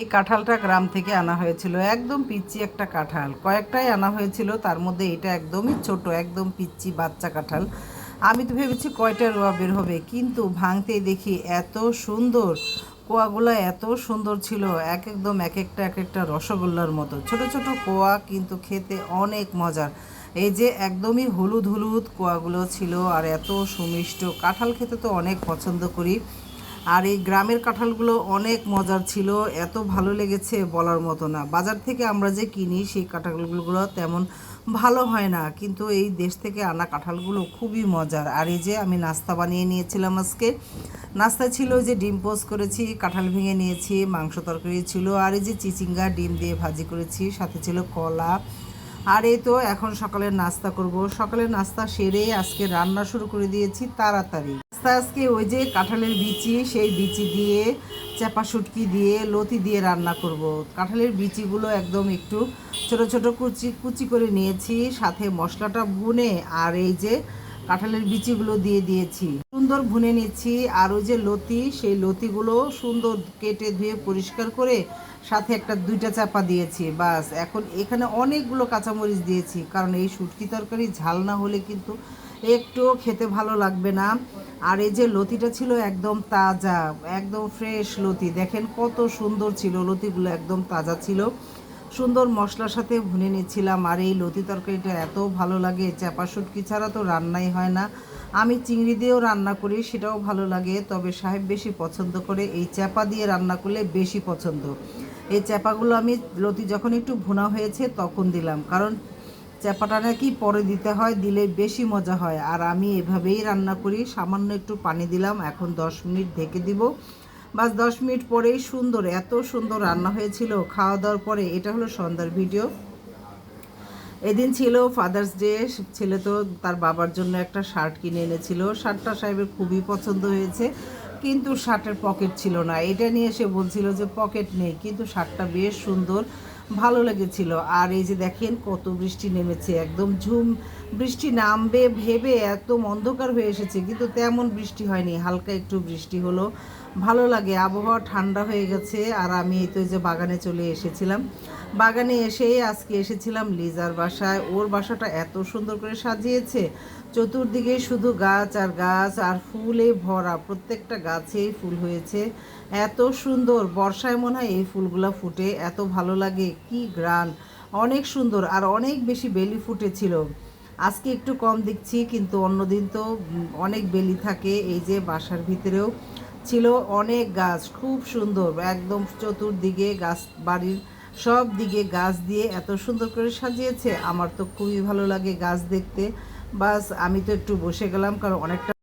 এই কাঁঠালটা গ্রাম থেকে আনা হয়েছিল। একদম পিচ্ছি একটা কাঁঠাল। কয়েকটাই আনা হয়েছিল, তার মধ্যে এটা একদমই ছোট, একদম পিচ্ছি বাচ্চা কাঁঠাল। আমি তো ভেবেছি কয়টা রোয়া বের হবে, কিন্তু ভাঙতেই দেখি এত সুন্দর, কোয়াগুলো এত সুন্দর ছিল, এক একদম এক একটা এক একটা রসগোল্লার মতো। ছোট ছোট কোয়া কিন্তু খেতে অনেক মজার। এই যে একদমই হলুদ হলুদ কোয়াগুলো ছিল আর এত সুমিষ্ট, কাঁঠাল খেতে তো অনেক পছন্দ করি। আর এই গ্রামের কাঁঠালগুলো অনেক মজার ছিল, এত ভালো লেগেছে বলার মতো না। বাজার থেকে আমরা যে কিনি সেই কাঁঠালগুলো তেমন ভালো হয় না, কিন্তু এই দেশ থেকে আনা কাঁঠালগুলো খুবই মজার। আর এই যে আমি নাস্তা বানিয়ে নিয়েছিলাম আজকে নাস্তা ছিল যে ডিম পোস্ট করেছি, কাঁঠাল ভেঙে নিয়েছি, মাংস তরকারি ছিল, আর এই যে চিচিঙ্গা ডিম দিয়ে ভাজি করেছি, সাথে ছিল কলা। আর এই তো এখন সকালের নাস্তা করব। সকালের নাস্তা সেরে আজকে রান্না শুরু করে দিয়েছি তাড়াতাড়ি। নাস্তা আজকে ওই যে কাঁঠালের বিচি, সেই বিচি দিয়ে চাপা শুটকি দিয়ে, লতি দিয়ে রান্না করব। কাঁঠালের বিচিগুলো একদম একটু ছোট ছোট কুচি কুচি করে নিয়েছি, সাথে মশলাটা ভুনে আর এই যে কাঁঠালের বিচিগুলো দিয়ে দিয়েছি সুন্দর ভুনে নিচ্ছি আর ওই যে লতি, সেই লতিগুলো সুন্দর কেটে ধুয়ে পরিষ্কার করে সাথে একটা দুইটা চাপা দিয়েছি বাস, এখন এখানে অনেকগুলো কাঁচামরিচ দিয়েছি, কারণ এই শুটকি তরকারি ঝাল না হলে কিন্তু একটুও খেতে ভালো লাগবে না। আর এই যে লতিটা ছিল একদম তাজা, একদম ফ্রেশ লতি। দেখেন কত সুন্দর ছিল, লতিগুলো একদম তাজা ছিল। সুন্দর মশলার সাথে ভুনে নিচ্ছিলাম। আর এই লতি তরকারিটা এত ভালো লাগে, চাপা শুটকি ছাড়া তো রান্নাই হয় না। আমি চিংড়ি দিয়েও রান্না করি, সেটাও ভালো লাগে। তবে সাহেব বেশি পছন্দ করে এই চাপা দিয়ে রান্না করলে বেশি পছন্দ। এই চাপাগুলো আমি লতি যখন একটু ভুনা হয়েছে তখন দিলাম। কারণ চাপাটা নাকি পরে দিতে হয়, দিলে বেশি মজা হয়। আর আমি এভাবেই রান্না করি। সামান্য একটু পানি দিলাম, এখন দশ মিনিট ঢেকে দিব। বাস দশ মিনিট পরেই সুন্দর, এত সুন্দর রান্না হয়েছিল। খাওয়া দাওয়ার পরে এটা হলো সন্ধ্যার ভিডিও। এদিন ছিল ফাদার্স ডে ছেলে তো তার বাবার জন্য একটা শার্ট কিনে এনেছিল। শার্টটা সাহেবের খুবই পছন্দ হয়েছে, কিন্তু শার্টের পকেট ছিল না। এটা নিয়ে সে বলছিল যে, পকেট নেই। কিন্তু শার্টটা বেশ সুন্দর। ভালো লেগেছিল। আর এই যে দেখেন কত বৃষ্টি নেমেছে, একদম ঝুম। বৃষ্টি নামবে ভেবে একদম অন্ধকার হয়ে এসেছে, কিন্তু তেমন বৃষ্টি হয়নি, হালকা একটু বৃষ্টি হলো। ভালো লাগে, আবহাওয়া ঠান্ডা হয়ে গেছে। আর আমি এই তো যে বাগানে চলে এসেছিলাম। বাগানে এসেই আজকে এসেছিলাম লিজার বাসায়। ওর বাসাটা এত সুন্দর করে সাজিয়েছে। চতুর্দিকে শুধু গাছ আর গাছ আর ফুলে ভরা, প্রত্যেকটা গাছেই ফুল হয়েছে। এত সুন্দর, বর্ষায় মনে হয় এই ফুলগুলো ফুটে, এত ভালো লাগে। কি গ্রান। অনেক সুন্দর আর অনেক বেশি বেলি ফুটেছিল আজকে একটু কম দেখছি, কিন্তু অন্যদিন তো অনেক বেলি থাকে। এই যে বাসার ভিতরেও ছিল অনেক গাছ, খুব সুন্দর। একদম চতুর্দিকে গাছ, বাড়ির সব দিকে গাছ দিয়ে এত সুন্দর করে সাজিয়েছে। আমার তো খুবই ভালো লাগে গাছ দেখতে। বাস, আমি তো একটু বসে গেলাম, কারণ অনেকটা